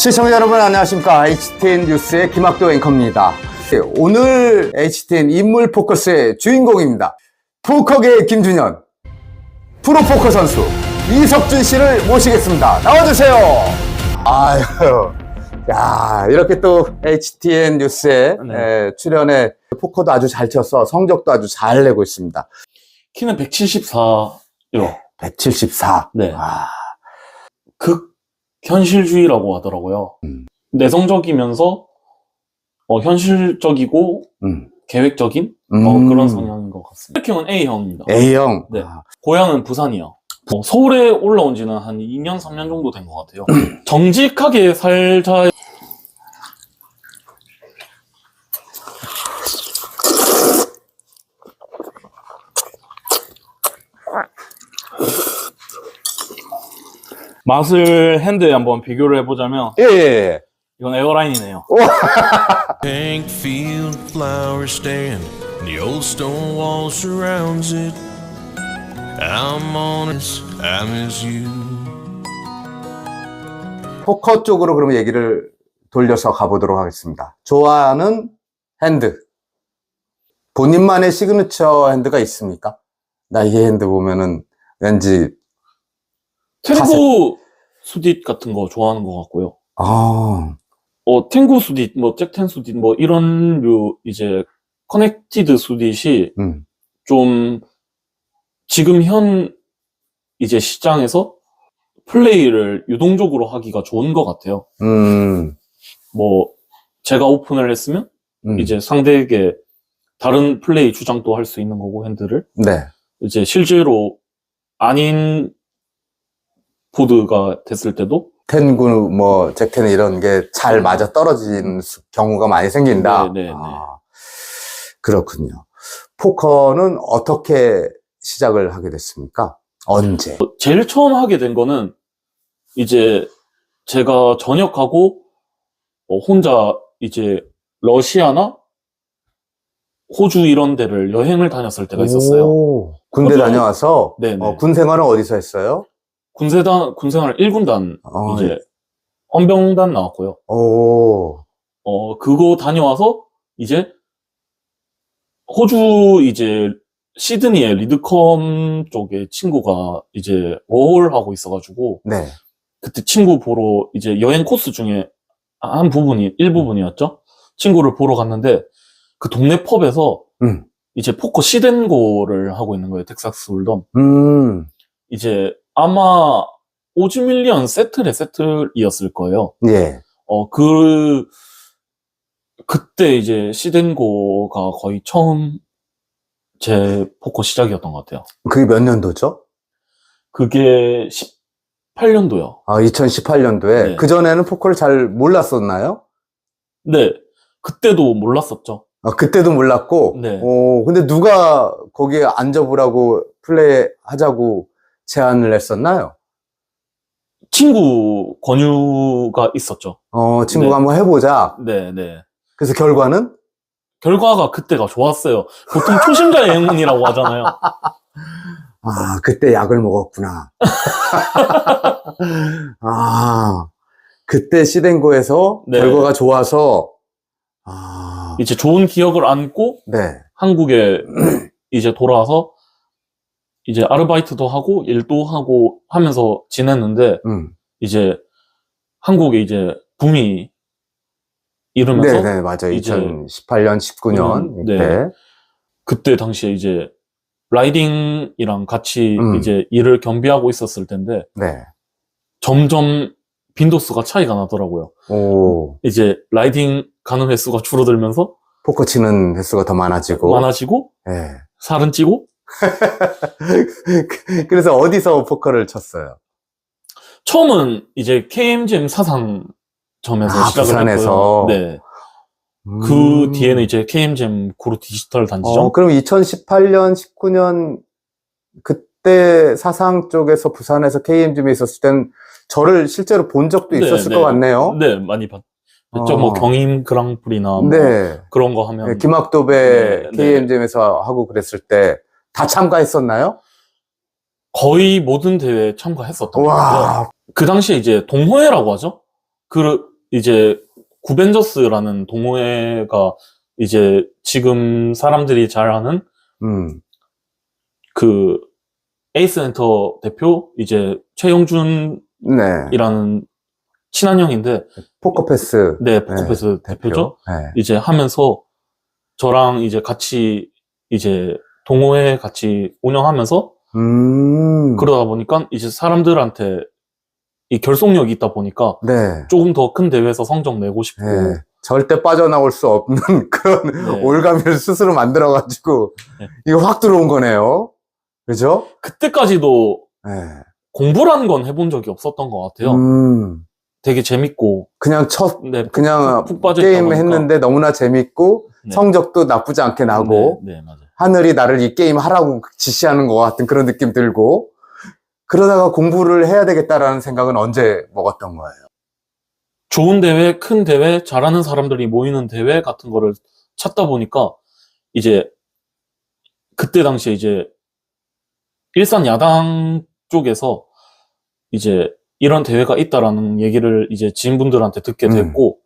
시청자 여러분 안녕하십니까 HTN 뉴스의 김학도 앵커입니다. 오늘 HTN 인물 포커스의 주인공입니다. 포커계의 김준현 프로포커 선수 이석준 씨를 모시겠습니다. 나와주세요. 아유, 야 이렇게 또 HTN 뉴스에 네. 에, 출연해 포커도 아주 잘 쳤어 성적도 아주 잘 내고 있습니다. 키는 174요. 174. 네. 아, 극 현실주의라고 하더라고요. 음. 내성적이면서 어, 현실적이고 음. 계획적인 어, 음. 그런 성향인 것 같습니다. 혈액형은 A형입니다. A형. 네. 아, 고향은 부산이요. 어, 서울에 올라온 지는 한 2년, 3년 정도 된 것 같아요. 정직하게 살자. 맛을 핸드에 한번 비교를 해보자면 예, 예, 예. 이건 에어라인이네요. Pink field flowers stand, and the old stone wall surrounds it. I'm on this, I miss you. 포커 쪽으로 그러면 얘기를 돌려서 가보도록 하겠습니다. 좋아하는 핸드. 본인만의 시그니처 핸드가 있습니까? 나 이 핸드 보면은 왠지, 탱고 수딧 같은 거 좋아하는 것 같고요. 아, 어, 탱고 수딧, 뭐, 잭텐 수딧, 뭐, 이런 류, 이제, 커넥티드 수딧이 음, 좀, 지금 현, 이제 시장에서 플레이를 유동적으로 하기가 좋은 것 같아요. 음, 뭐, 제가 오픈을 했으면, 음. 이제 상대에게 다른 플레이 주장도 할 수 있는 거고, 핸드를. 네. 이제 실제로 아닌 보드가 됐을 때도, 텐구, 뭐, 잭텐 이런 게 잘 맞아 떨어지는 수- 경우가 많이 생긴다. 네, 네, 네. 아, 그렇군요. 포커는 어떻게 시작을 하게 됐습니까? 언제? 제일 처음 하게 된 거는 이제 제가 전역하고 어, 혼자 이제 러시아나 호주 이런 데를 여행을 다녔을 때가 있었어요. 오, 군대 호주- 다녀와서 네 네. 어, 군 생활은 어디서 했어요? 군세단 군생활 1군단 어, 이제 헌병단 나왔고요. 오, 어 그거 다녀와서 이제 호주 이제 시드니의 리드컴 쪽에 친구가 이제 워홀 하고 있어가지고 네. 그때 친구 보러 이제 여행 코스 중에 한 부분이 일부분이었죠. 친구를 보러 갔는데 그 동네 펍에서 음. 이제 포커 시덴고를 하고 있는 거예요. 텍사스 홀덤. 음, 이제 아마 오즈밀리언 세틀의 세틀이었을 거예요. 예. 어, 그, 그때 이제 시덴고가 거의 처음 제 포커 시작이었던 것 같아요. 그게 몇 년도죠? 그게 18년도요. 아, 2018년도에. 네. 그전에는 포커를 잘 몰랐었나요? 네. 그때도 몰랐었죠. 아, 그때도 몰랐고. 네. 오, 근데 누가 거기에 앉아보라고 플레이 하자고 제안을 했었나요? 친구 권유가 있었죠. 어, 친구가 네. 한번 해보자. 네, 네. 그래서 결과는? 결과가 그때가 좋았어요. 보통 초심자의 행운이라고 하잖아요. 아, 그때 약을 먹었구나. 아, 그때 시덴고에서 네. 결과가 좋아서, 아, 이제 좋은 기억을 안고 네. 한국에 이제 돌아와서 이제 아르바이트도 하고 일도 하고 하면서 지냈는데 음. 이제 한국에 이제 붐이 이르면서 네, 네, 맞아요. 이제 2018년, 19년. 음, 네. 이때. 그때 당시에 이제 라이딩이랑 같이 음. 이제 일을 겸비하고 있었을 텐데 네. 점점 빈도수가 차이가 나더라고요. 오, 이제 라이딩 가는 횟수가 줄어들면서 포커 치는 횟수가 더 많아지고. 많아지고 네. 살은 찌고 그래서 어디서 포커를 쳤어요? 처음은 이제 KMGM 사상 점에서 아, 시작을 부산에서? 했고요. 네. 음. 그 뒤에는 이제 KMGM 고루 디지털 단지점. 어, 그럼 2018년, 19년 그때 사상 쪽에서 부산에서 KMG에 있었을 땐 저를 실제로 본 적도 네, 있었을 네. 것 같네요. 네, 많이 봤. 죠 어. 뭐 경임 그랑프리나 뭐 네. 그런 거 하면 네, 김학도배 네, 네. KMG에서 하고 그랬을 때 다 참가했었나요? 거의 모든 대회에 참가했었던 것 같아요. 와, 그 당시에 이제 동호회라고 하죠. 그 이제 구벤저스라는 동호회가 이제 지금 사람들이 잘 아는 음, 그 에이스 엔터 대표 이제 최영준이라는 네. 친한 형인데 포커패스 네 포커패스 대표죠. 네. 이제 하면서 저랑 이제 같이 이제 동호회 같이 운영하면서 음, 그러다 보니까 이제 사람들한테 이 결속력이 있다 보니까 네. 조금 더 큰 대회에서 성적 내고 싶고 네. 절대 빠져나올 수 없는 그런 네. 올가미를 스스로 만들어가지고, 네. 이거 확 들어온 거네요. 그죠? 그때까지도 네. 공부라는 건 해본 적이 없었던 것 같아요. 음, 되게 재밌고 그냥 첫, 네, 그냥 푹 있다 게임. 했는데 너무나 재밌고, 네. 성적도 나쁘지 않게 나고, 네, 네. 하늘이 나를 이 게임 하라고 지시하는 것 같은 그런 느낌 들고, 그러다가 공부를 해야 되겠다라는 생각은 언제 먹었던 거예요? 좋은 대회, 큰 대회, 잘하는 사람들이 모이는 대회 같은 거를 찾다 보니까 이제 그때 당시에 이제 일산 야당 쪽에서 이제 이런 대회가 있다라는 얘기를 이제 지인분들한테 듣게 음. 됐고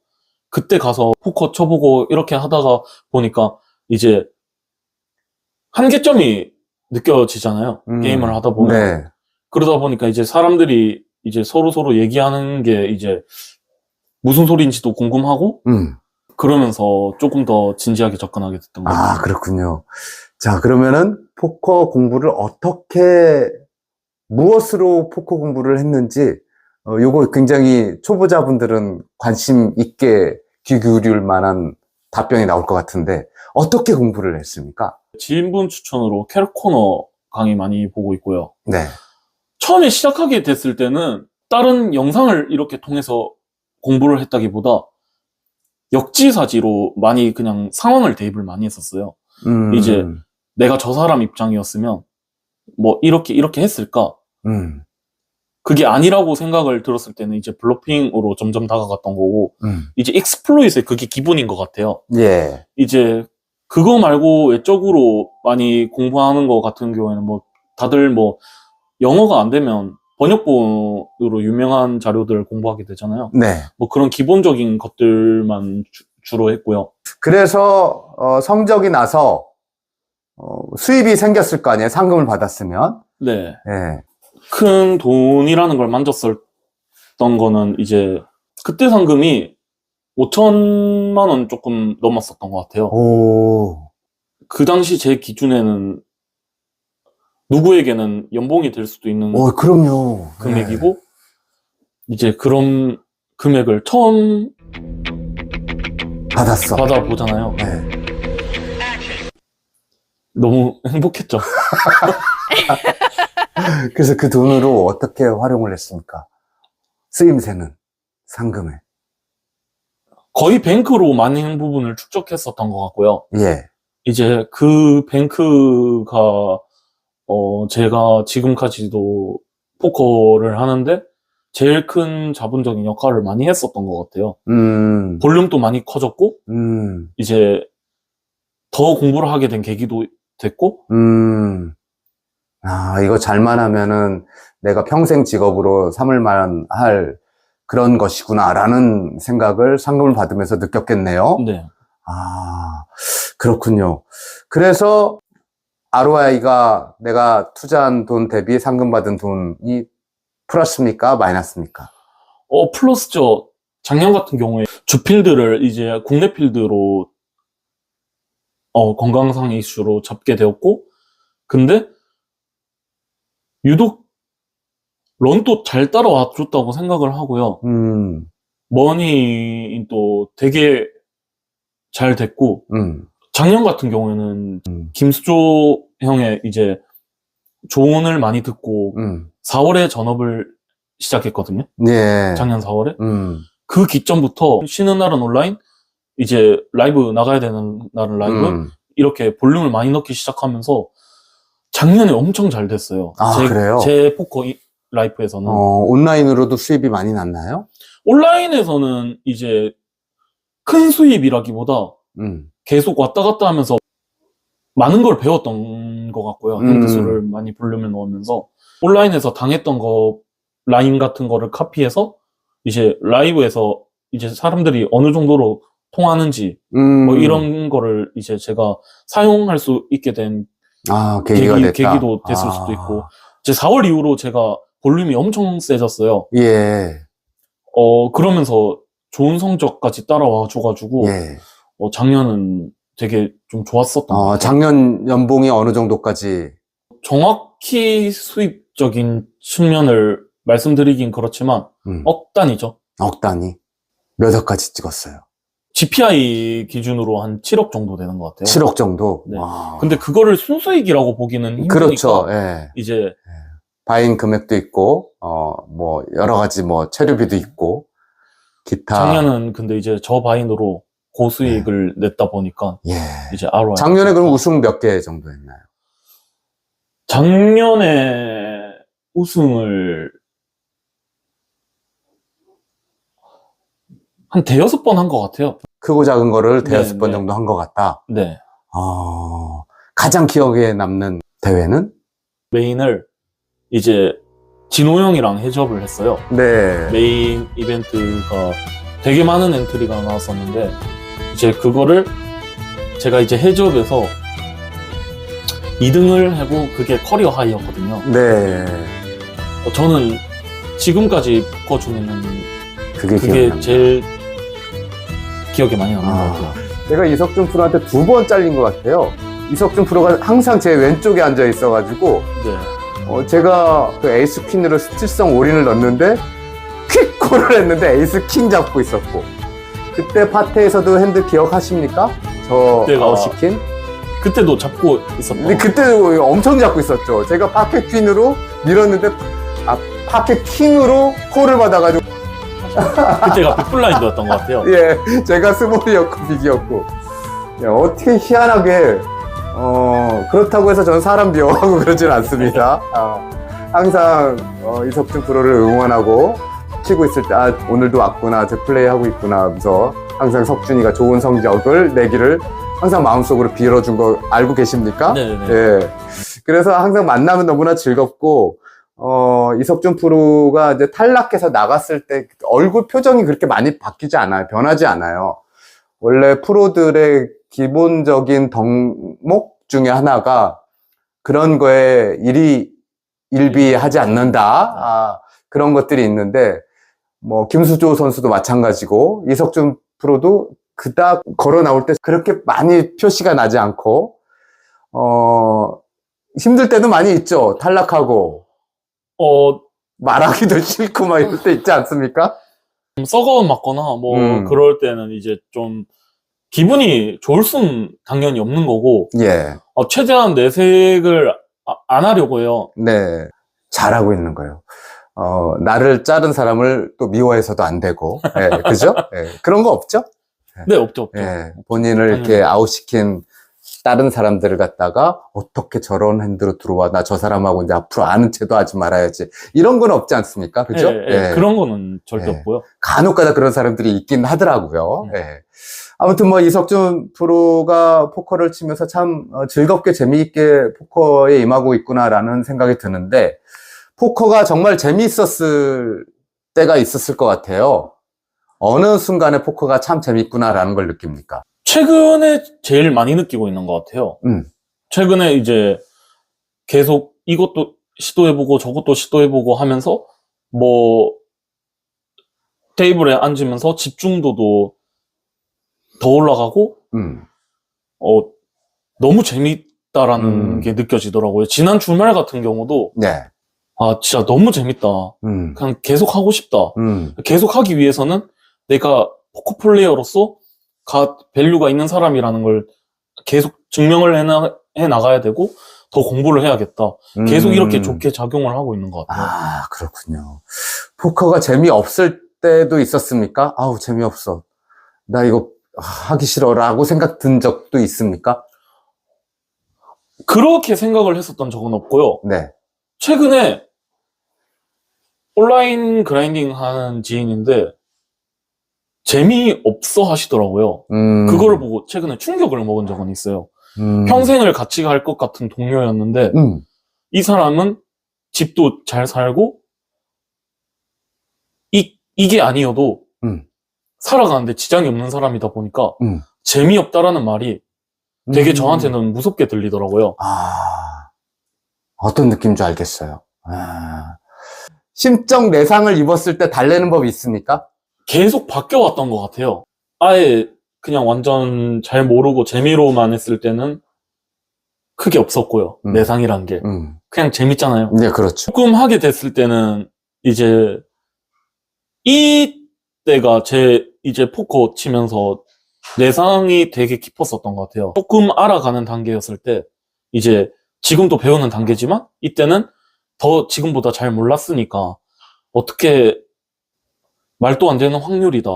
그때 가서 포커 쳐보고 이렇게 하다가 보니까 이제 한계점이 느껴지잖아요. 음, 게임을 하다 보면. 네. 그러다 보니까 이제 사람들이 이제 서로 서로 얘기하는 게 이제 무슨 소리인지도 궁금하고 음. 그러면서 조금 더 진지하게 접근하게 됐던 거예요. 아, 그렇군요. 자, 그러면은 포커 공부를 어떻게, 무엇으로 포커 공부를 했는지, 어, 요거 굉장히 초보자분들은 관심 있게 귀 기울일 만한 답변이 나올 것 같은데, 어떻게 공부를 했습니까? 지인분 추천으로 캐럿코너 강의 많이 보고 있고요. 네. 처음에 시작하게 됐을 때는 다른 영상을 이렇게 통해서 공부를 했다기보다 역지사지로 많이 그냥 상황을 대입을 많이 했었어요. 음, 이제 내가 저 사람 입장이었으면 뭐 이렇게 이렇게 했을까? 음, 그게 아니라고 생각을 들었을 때는 이제 블로핑으로 점점 다가갔던 거고 음. 이제 익스플로잇의 그게 기본인 것 같아요. 예. 이제 그거 말고 외적으로 많이 공부하는 것 같은 경우에는 뭐 다들 뭐 영어가 안 되면 번역본으로 유명한 자료들 공부하게 되잖아요. 네. 뭐 그런 기본적인 것들만 주, 로 했고요. 그래서, 어, 성적이 나서, 어, 수입이 생겼을 거 아니에요? 상금을 받았으면. 네. 예. 큰 돈이라는 걸 만졌었던 거는 이제 그때 상금이 5천만 원 조금 넘었었던 것 같아요. 오. 그 당시 제 기준에는 누구에게는 연봉이 될 수도 있는 오, 그럼요. 금액이고 이제 그런 금액을 처음 네. 받았어. 받아보잖아요. 네. 너무 행복했죠. 그래서 그 돈으로 어떻게 활용을 했습니까? 쓰임새는 상금에. 거의 뱅크로 많은 부분을 축적했었던 것 같고요. 예. 이제 그 뱅크가 어 제가 지금까지도 포커를 하는데 제일 큰 자본적인 역할을 많이 했었던 것 같아요. 음, 볼륨도 많이 커졌고 음, 이제 더 공부를 하게 된 계기도 됐고 음. 아, 이거 잘만 하면은 내가 평생 직업으로 삼을 만한 할 그런 것이구나라는 생각을 상금을 받으면서 느꼈겠네요. 네. 아, 그렇군요. 그래서 ROI가 내가 투자한 돈 대비 상금 받은 돈이 플러스입니까? 마이너스입니까? 어 플러스죠. 작년 같은 경우에 주필드를 이제 국내 필드로 어 건강상 이슈로 잡게 되었고 근데 유독 런도 잘 따라와 줬다고 생각을 하고요. 음, 머니도 되게 잘 됐고 음, 작년 같은 경우에는 음. 김수조 형의 이제 조언을 많이 듣고 음. 4월에 전업을 시작했거든요. 예. 작년 4월에. 음, 그 기점부터 쉬는 날은 온라인, 이제 라이브 나가야 되는 날은 라이브, 음. 이렇게 볼륨을 많이 넣기 시작하면서 작년에 엄청 잘 됐어요. 아, 제, 그래요? 제 포커 이- 라이프에서는. 어, 온라인으로도 수입이 많이 났나요? 온라인에서는 이제 큰 수입이라기보다 음, 계속 왔다 갔다 하면서 많은 걸 배웠던 것 같고요. 음. 핸드수를 많이 볼륨에 넣으면서 온라인에서 당했던 거 라인 같은 거를 카피해서 이제 라이브에서 이제 사람들이 어느 정도로 통하는지 음. 뭐 이런 거를 이제 제가 사용할 수 있게 된 아, 계기가 계기, 됐다. 계기도 됐을 아. 수도 있고 이제 4월 이후로 제가 볼륨이 엄청 세졌어요. 예, 어 그러면서 좋은 성적까지 따라와 줘가지고 예. 어, 작년은 되게 좀 좋았었던 것 어, 같아요. 작년 연봉이 어느 정도까지? 정확히 수입적인 측면을 말씀드리긴 그렇지만 음, 억 단위죠. 억 단위. 몇 억까지 찍었어요? GPI 기준으로 한 7억 정도 되는 것 같아요. 7억 정도? 네. 와. 근데 그거를 순수익이라고 보기는 힘드니까 그렇죠. 예. 이제 바인 금액도 있고, 어, 뭐, 여러 가지 뭐, 체류비도 있고, 기타. 작년은 근데 이제 저 바인으로 고수익을 냈다 보니까 예. 이제 ROI. 작년에 그럼 우승 몇 개 정도 했나요? 작년에 우승을 한 대여섯 번 한 것 같아요. 크고 작은 거를 네, 대여섯 번 네. 정도 한 것 같다. 네. 어, 가장 기억에 남는 대회는? 메인을 이제 진호 형이랑 해접을 했어요. 네. 메인 이벤트가 되게 많은 엔트리가 나왔었는데 이제 그거를 제가 이제 해접에서 2등을 하고 그게 커리어 하이였거든요. 네. 어, 저는 지금까지 포커 중에는 그게, 그게 기억납니다. 제일 기억에 많이 남는 아. 것 같아요. 제가 이석준 프로한테 두 번 잘린 것 같아요. 이석준 프로가 항상 제 왼쪽에 앉아 있어가지고, 네. 어, 제가 그 에이스 퀸으로 스틸성 올인을 넣었는데, 퀵콜을 했는데 에이스 킹 잡고 있었고, 그때 파테에서도 핸드 기억하십니까? 저 그때가- 아웃시킨? 그때도 잡고 있었던. 근데 그때도 엄청 잡고 있었죠. 제가 파케 퀸으로 밀었는데, 아, 파케 킹으로 콜을 받아가지고, 그때가 빅블라인드였던 것 같아요. 예, 제가 스몰이었고 빅이었고. 예, 어떻게 희한하게, 어, 그렇다고 해서 저는 사람 미워하고 그러진 않습니다. 아, 항상, 어, 이석준 프로를 응원하고, 치고 있을 때, 아, 오늘도 왔구나, 저 플레이 하고 있구나 하면서, 항상 석준이가 좋은 성적을 내기를 항상 마음속으로 빌어준 거 알고 계십니까? 네네. 예. 그래서 항상 만나면 너무나 즐겁고, 어, 이석준 프로가 이제 탈락해서 나갔을 때 얼굴 표정이 그렇게 많이 바뀌지 않아요. 변하지 않아요. 원래 프로들의 기본적인 덕목 중에 하나가 그런 거에 일이 일비하지 않는다. 아, 그런 것들이 있는데, 뭐, 김수조 선수도 마찬가지고, 이석준 프로도 그닥 걸어 나올 때 그렇게 많이 표시가 나지 않고, 어, 힘들 때도 많이 있죠. 탈락하고, 어, 말하기도 싫고 막 이럴 때 있지 않습니까? 좀 썩어 맞거나 뭐 음. 그럴 때는 이제 좀 기분이 좋을 순 당연히 없는 거고 예. 어, 최대한 내색을 아- 안 하려고 해요. 네. 잘하고 있는 거예요. 어, 나를 자른 사람을 또 미워해서도 안 되고, 예, 그죠? 예, 그런 거 없죠? 네, 없죠, 없죠. 예, 본인을 이렇게 아웃시킨 다른 사람들을 갖다가 어떻게 저런 핸드로 들어와 나 저 사람하고 이제 앞으로 아는 체도 하지 말아야지 이런 건 없지 않습니까? 그죠? 예, 예, 그런 거는 절대 예. 없고요. 간혹가다 그런 사람들이 있긴 하더라고요. 음. 예. 아무튼 뭐 이석준 프로가 포커를 치면서 참 어, 즐겁게 재미있게 포커에 임하고 있구나라는 생각이 드는데 포커가 정말 재미있었을 때가 있었을 것 같아요. 어느 순간에 포커가 참 재밌구나라는 걸 느낍니까? 최근에 제일 많이 느끼고 있는 것 같아요. 음. 최근에 이제 계속 이것도 시도해보고 저것도 시도해보고 하면서 뭐 테이블에 앉으면서 집중도도 더 올라가고 음. 어 너무 재밌다라는 음. 게 느껴지더라고요. 지난 주말 같은 경우도 네. 아 진짜 너무 재밌다. 음. 그냥 계속 하고 싶다. 음. 계속 하기 위해서는 내가 포커 플레이어로서 가 밸류가 있는 사람이라는 걸 계속 증명을 해나, 해 나가야 되고 더 공부를 해야겠다. 계속 음. 이렇게 좋게 작용을 하고 있는 것 같아요. 아, 그렇군요. 포커가 재미없을 때도 있었습니까? 아우, 재미없어. 나 이거 하기 싫어 라고 생각 든 적도 있습니까? 그렇게 생각을 했었던 적은 없고요. 네. 최근에 온라인 그라인딩 하는 지인인데 재미없어 하시더라고요. 음. 그거를 보고 최근에 충격을 먹은 적은 있어요. 음. 평생을 같이 갈 것 같은 동료였는데 음. 이 사람은 집도 잘 살고 이, 이게 아니어도 음. 살아가는데 지장이 없는 사람이다 보니까 음. 재미없다라는 말이 되게 음. 저한테는 무섭게 들리더라고요. 아, 어떤 느낌인지 알겠어요. 아, 심적 내상을 입었을 때 달래는 법이 있습니까? 계속 바뀌어왔던 것 같아요. 아예 그냥 완전 잘 모르고 재미로만 했을 때는 크게 없었고요. 음. 내상이란 게. 음, 그냥 재밌잖아요. 네, 그렇죠. 조금 하게 됐을 때는 이제 이 때가 제 이제 포커 치면서 내상이 되게 깊었었던 것 같아요. 조금 알아가는 단계였을 때 이제 지금도 배우는 단계지만 이때는 더 지금보다 잘 몰랐으니까 어떻게 말도 안 되는 확률이다.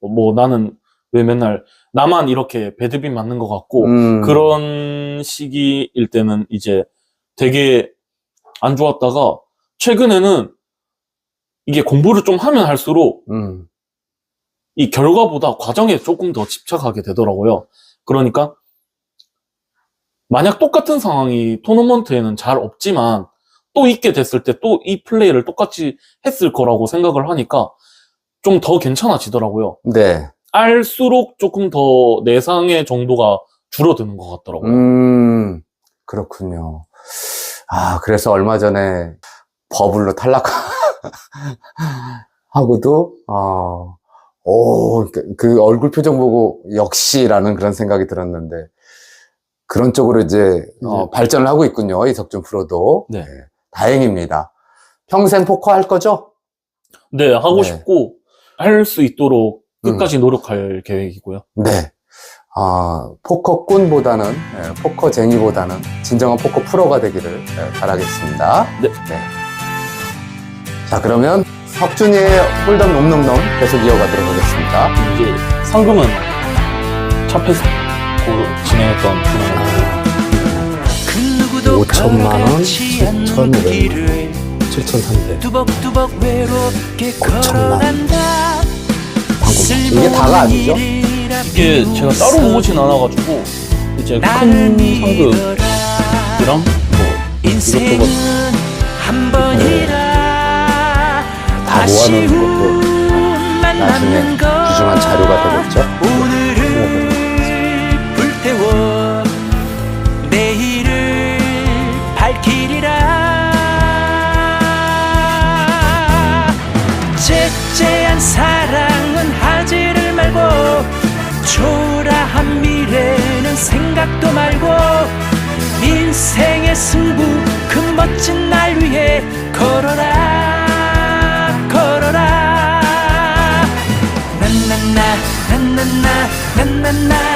뭐 나는 왜 맨날 나만 이렇게 배드빈 맞는 것 같고 음, 그런 시기일 때는 이제 되게 안 좋았다가 최근에는 이게 공부를 좀 하면 할수록 음, 이 결과보다 과정에 조금 더 집착하게 되더라고요. 그러니까 만약 똑같은 상황이 토너먼트에는 잘 없지만 또 있게 됐을 때 또 이 플레이를 똑같이 했을 거라고 생각을 하니까 좀 더 괜찮아지더라고요. 네. 알수록 조금 더 내상의 정도가 줄어드는 것 같더라고요. 음, 그렇군요. 아, 그래서 얼마 전에 버블로 탈락하고도, 어, 오, 그, 그 얼굴 표정 보고 역시라는 그런 생각이 들었는데, 그런 쪽으로 이제, 어, 발전을 하고 있군요. 이석준 프로도. 네. 다행입니다. 평생 포커 할 거죠? 네, 하고 네. 싶고 할 수 있도록 끝까지 노력할 계획이고요. 네. 아, 포커꾼보다는, 예, 포커쟁이보다는 진정한 포커 프로가 되기를 예, 바라겠습니다. 네. 자, 그러면 석준이의 홀덤 놈놈놈 계속 이어가도록 하겠습니다. 이제 상금은 차패스 진행했던 분야는 5천만 원, 7,500만 원, 7,300. 두벅두벅 외롭게 엄청난 걸어간다 이게 다가 아니죠? 이게 제가 따로 모으진 않아가지고 이제 큰 믿어라 뭐 이것저것 한 번이라 다 모아놓은 만 나중에 귀중한 자료가 되겠죠? 째째한 사랑은 하지를 말고 초라한 미래는 생각도 말고 인생의 승부 그 멋진 날 위해 걸어라 걸어라. 난난나 난난나 난난나